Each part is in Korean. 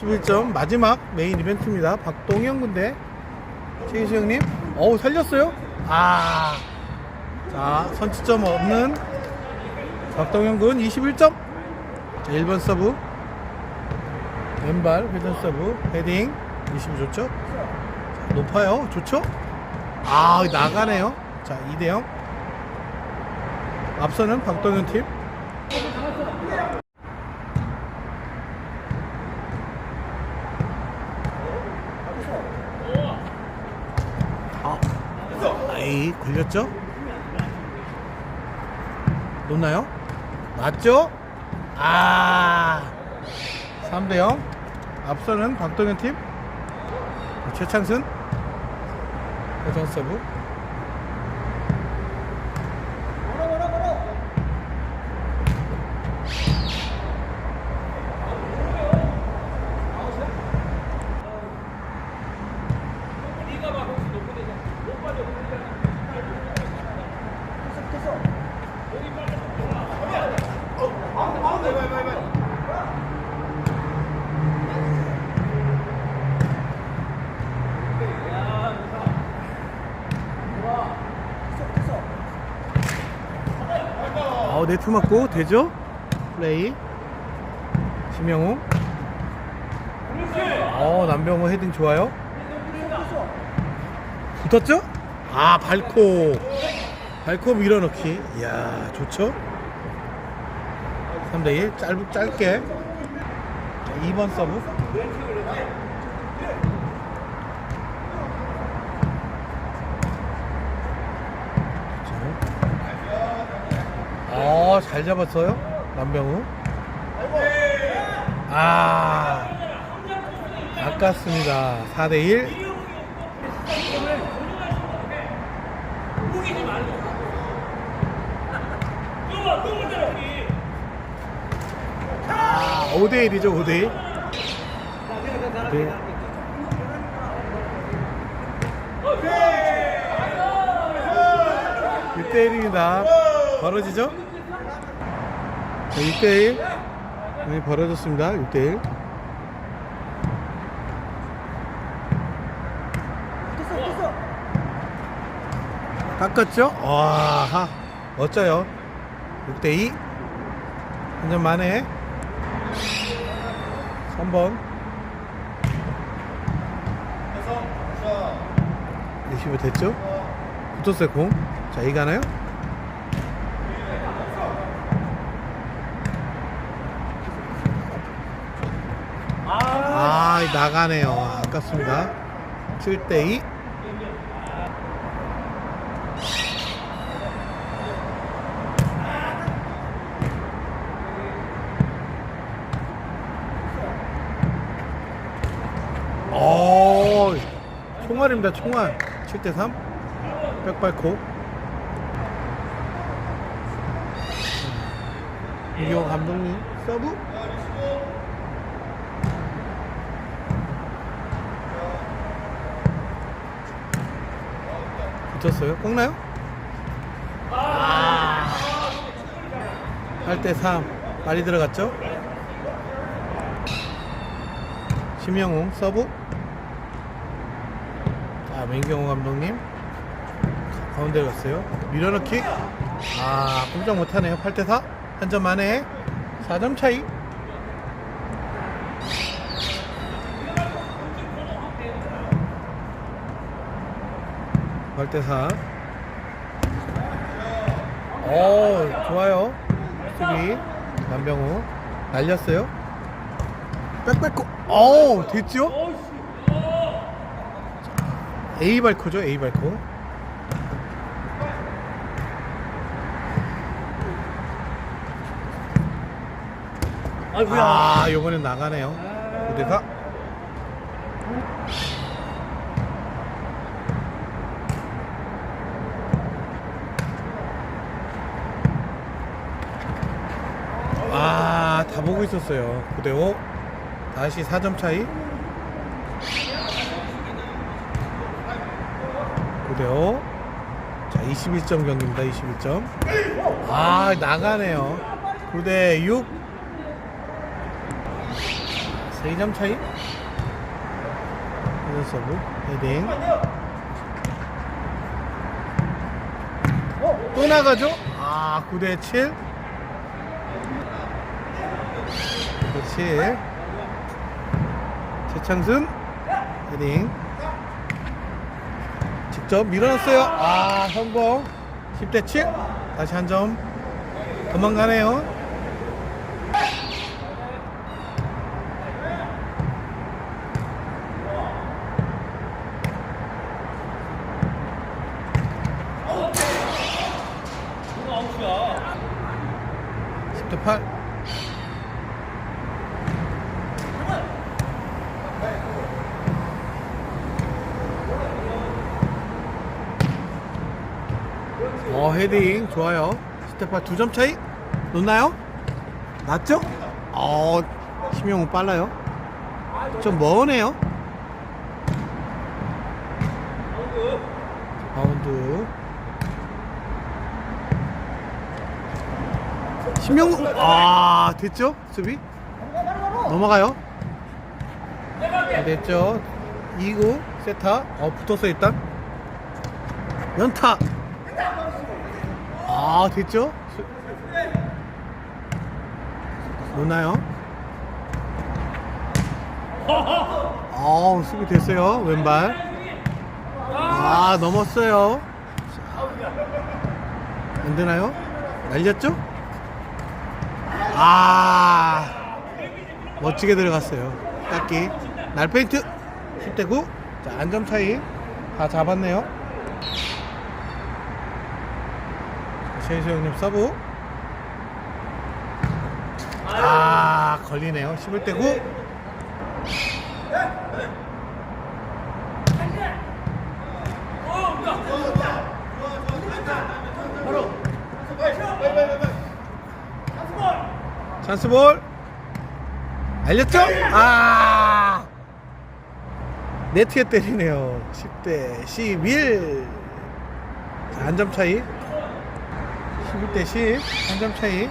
11점 마지막 메인 이벤트입니다. 박동현 군대 최기수 형님. 어우 살렸어요? 아. 자 선취점 없는 박동현 군 21점. 자, 1번 서브. 왼발 회전 서브 헤딩 20 좋죠? 자, 높아요. 좋죠? 아 나가네요. 자 2대0 앞서는 박동현 팀. 아, 아이 걸렸죠? 놓나요? 맞죠? 아, 3대 0. 앞서는 박동현 팀. 최창순. 회전 서브. 어, 네트 맞고 되죠? 플레이. 심영웅. 어, 남병호 헤딩 좋아요. 붙었죠? 아, 밟고. 밟고 밀어넣기. 이야, 좋죠? 3대1. 짧, 짧게. 자, 2번 서브. 어, 잘 잡았어요. 남병우. 아, 아깝습니다. 4대1. 아, 5대1이죠, 5대1. 네. 네. 6대1입니다. 벌어지죠? 자, 6대1. 네, 벌어졌습니다. 6대1. 깎았죠? 와, 하, 멋져요. 6대2. 한 점 만에. 3번. 25 됐죠? 붙었어요, 공. 자, 이 가나요? 아, 나가네요. 아깝습니다. 7대2. 오, 총알입니다, 총알. 7대3. 백발코. 이경 감독님 서브. 붙었어요? 꺾나요? 아. 8대3 빨리 들어갔죠? 심영웅 서브 자 민경호 감독님. 가- 가운데 갔어요. 밀어넣기. 아 꼼짝 못하네요. 8대 4 한 점 만에. 4점 차이 대 4. 오, 좋아요. 수비. 남병우. 날렸어요. 빽빽고. 오, 됐죠? A 발코죠, A 발코. 아이고야. 아, 요번엔 나가네요. 9대 4. 아, 다 보고 있었어요. 9대 5. 다시 4점 차이. 9대 5. 자, 21점 경기입니다. 21점. 아, 나가네요. 9대 6. 자, 2점 차이. 이런 서브, 헤딩. 또 나가죠? 아, 9대 7. 9대 7. 최창순, 헤딩. 직접 밀어넣었어요. 아, 성공. 10대 7. 다시 한 점. 도망가네요. 이거 아웃이야. 10대 8. 어, 헤딩 좋아요. 스테파 2점 차이? 놓나요? 맞죠? 어, 심영우 빨라요. 좀 머네요. 바운드. 심영우 아 됐죠 수비 넘어가요 네, 됐죠 2구 세타 어 붙었어 일단 연타 아 됐죠? 수... 놓나요? 어 수비 됐어요 왼발. 아 넘었어요. 안 되나요? 날렸죠? 아 멋지게 들어갔어요. 깎기 날페인트. 10대 9 자, 안점 차이 다 잡았네요 최희수 형님 서브. 아 걸리네요. 11대 9 찬스볼. 알렸죠? 아. 네트에 때리네요. 10대 11 자, 한 점 차이 11대 10 한점 차이.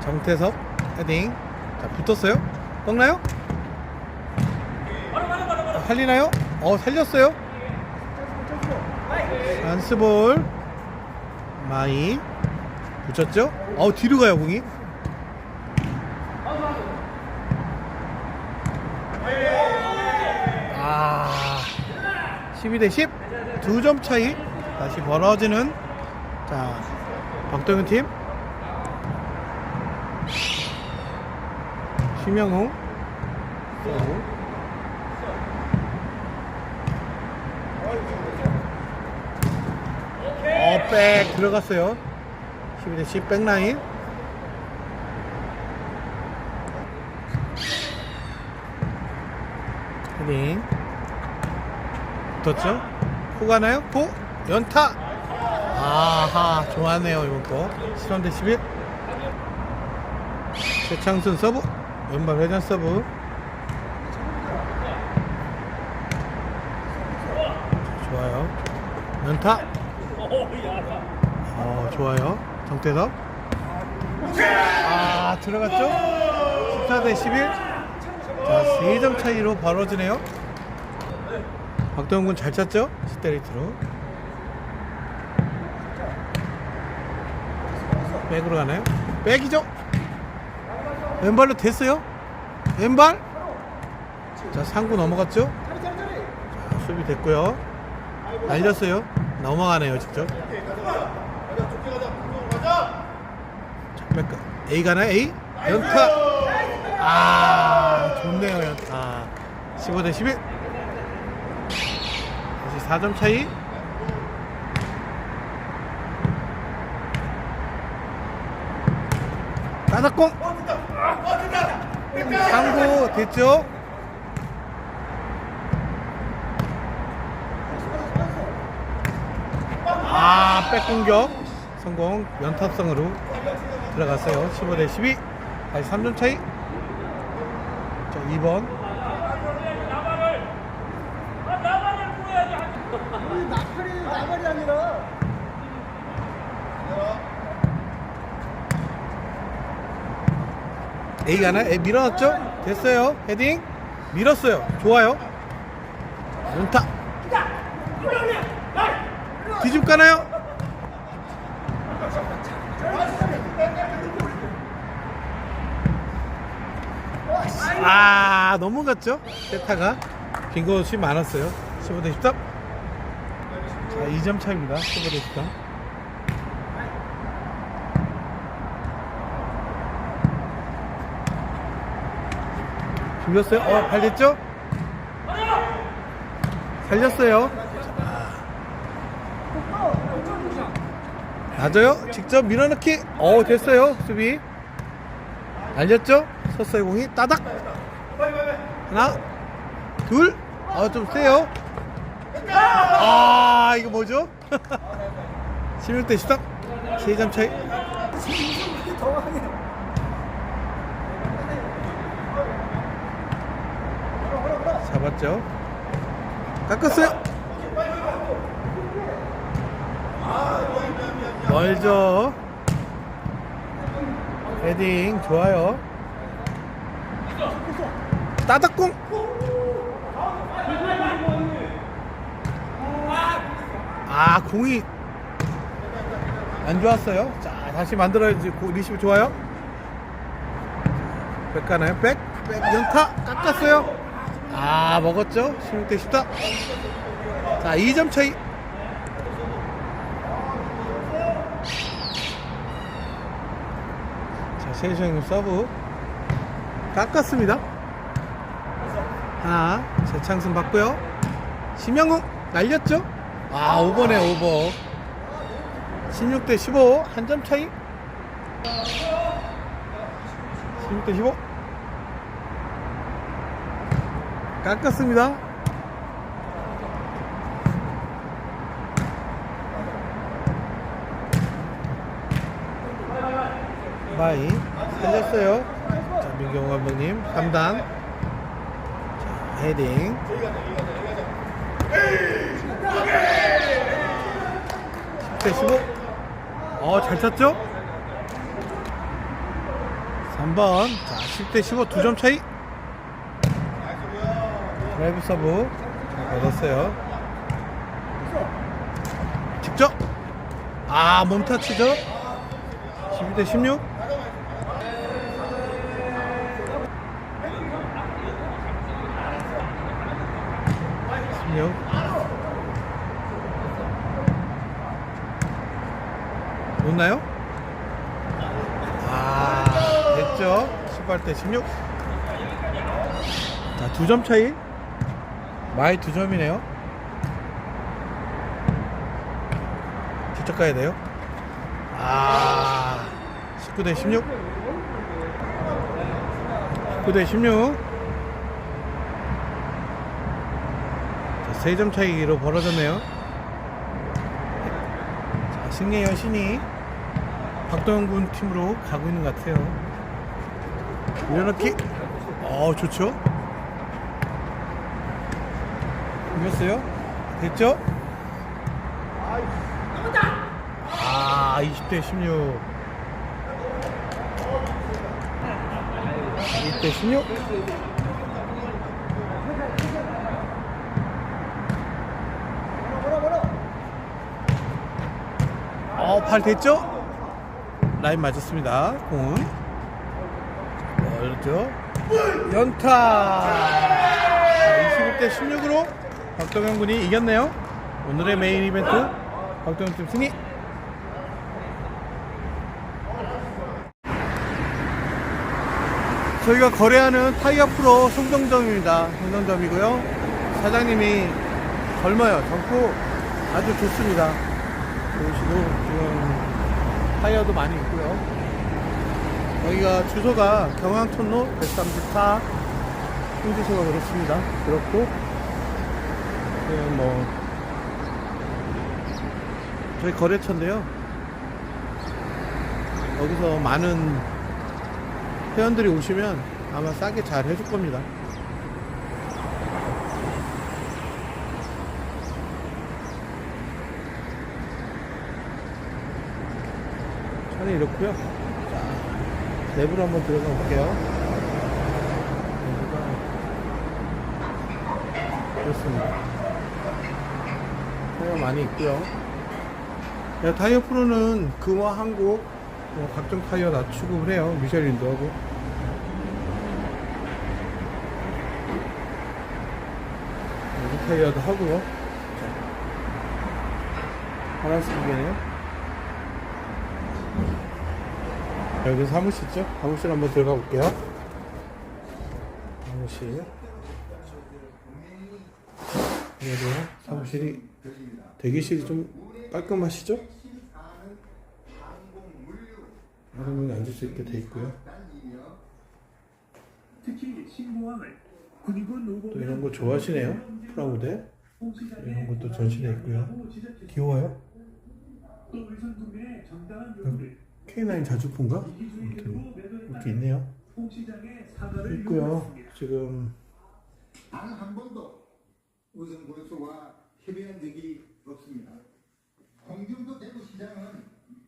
정태섭 헤딩. 자 붙었어요? 꺾나요? 아, 살리나요? 어 살렸어요. 찬스볼. 마이. 붙였죠? 어 뒤로 가요 공이 아 12대 10 두 점 차이 다시 벌어지는 자 박동현 팀 심영웅 서브. 어, 백 들어갔어요. 12대 10 백라인. 헤딩. 붙었죠? 코 가나요? 코? 연타! 아하, 좋았네요, 이번 거. 13대 11. 최창순 서브. 왼발 회전 서브. 좋아요. 연타. 어, 좋아요. 정태섭. 아, 들어갔죠? 14대 11. 자, 3점 차이로 벌어지네요. 박동훈 군잘 찼죠? 스테리트로. 백으로 가나요? 백이죠? 왼발로 됐어요? 왼발? 자, 상구 넘어갔죠? 자, 수비 됐고요. 날렸어요. 넘어가네요, 직접. 백가 A 가나요? A? 연타. 아, 좋네요, 연타. 15대 11. 다시 4점 차이. 따닥공. 상구 됐죠? 아, 백공격 성공 연탑성으로 들어갔어요. 15대 12. 다시 3점 차이. 자, 2번. 우리 나팔이 나발이 아니라 A 가나? A 밀어놨죠? 됐어요. 헤딩. 밀었어요. 좋아요. 연타. 뒤집 가나요? 아, 넘어갔죠? 세타가. 빈곳이 많았어요. 15대 13. 자, 2점 차입니다. 15대 13. 비겼어요? 어, 발렸죠? 살렸어요. 낮아요? 직접 밀어넣기. 어, 됐어요. 수비. 날렸죠? 서서의 공이 따닥. 하나, 둘. 어, 좀 세요. 아, 이거 뭐죠? 16대 13. 3점 차이. 잡았죠? 깎았어요. 멀죠? 헤딩 좋아요. 따닥공. 아 공이 안 좋았어요. 자 다시 만들어야지. 고- 리시브 좋아요. 백 가나요? 백? 백 연타 깎았어요. 아 먹었죠? 16대 14. 자 2점 차이. 자 세이시 형님 서브 깎았습니다. 하나 재창승 받고요. 심영웅 날렸죠? 아 5번에 5번. 16대 15 한 점 차이. 16대 15. 깎았습니다. 마이 살렸어요. 자, 민경호 감독님 3단. 자, 헤딩. 대 15. 어, 잘 찼죠? 3번. 자, 10대 15두점 차이. 드라이브 서브 잘 받았어요. 직접. 아, 몸타치죠? 12대 16. 십육. 놓나요? 아, 됐죠? 18대 16. 자, 두 점 차이. 마이 두 점이네요. 직접 가야 돼요. 아, 19대 16. 19대 16. 자, 세점 차이로 벌어졌네요. 자, 승리의 여신이 박동현 군 팀으로 가고 있는 것 같아요. 밀어넣기. 어, 좋죠? 이겼어요? 됐죠? 아, 20대 16. 20대 16. 어, 팔 됐죠? 라인 맞았습니다. 공은. 멀죠? 연타! 자, 25대 16으로 박동현 군이 이겼네요. 오늘의 메인 이벤트 박동현 팀 승리! 저희가 거래하는 타이어 프로 송정점입니다. 송정점이고요. 사장님이 젊어요. 젊고 아주 좋습니다. 보시고 지금 타이어도 많이 있고요. 여기가 주소가 경항촌로 134 홍주소가 그렇습니다. 그렇고 지금 뭐 저희 거래처인데요. 여기서 많은 회원들이 오시면 아마 싸게 잘 해줄 겁니다. 차는 이렇고요. 자, 내부로 한번 들어가 볼게요. 내부가 그렇습니다. 많이 있고요. 야, 타이어 프로는 금화 한국 뭐 각종 타이어 다 취급을 해요. 미쉐린도 하고. 여기 타이어도 하고요. 파란색 기계네요. 여기 사무실 있죠? 사무실 한번 들어가 볼게요. 사무실. 여기요. 사무실이 대기실이 좀 깔끔하시죠? 여러 명이 앉을 수 있게 돼 있고요. 또 이런 거 좋아하시네요. 프라우드 이런 것도 전시돼 있고요. 귀여워요. 또 의선 구매의 정당한 요구를 K9 자주품가? 이렇게 있네요. 있고요. 지금 단 한 번도 우선 군수와 협의한 적이 없습니다. 홍준표 대구시장은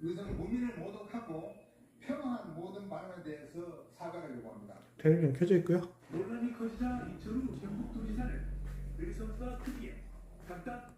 의성 구민을 모독하고 평화한 모든 발언에 대해서 사과를 요구합니다. 텔레비전 켜져 있고요. 논란이 커지자 이철우 경북도지사는 의선과 크기에 각각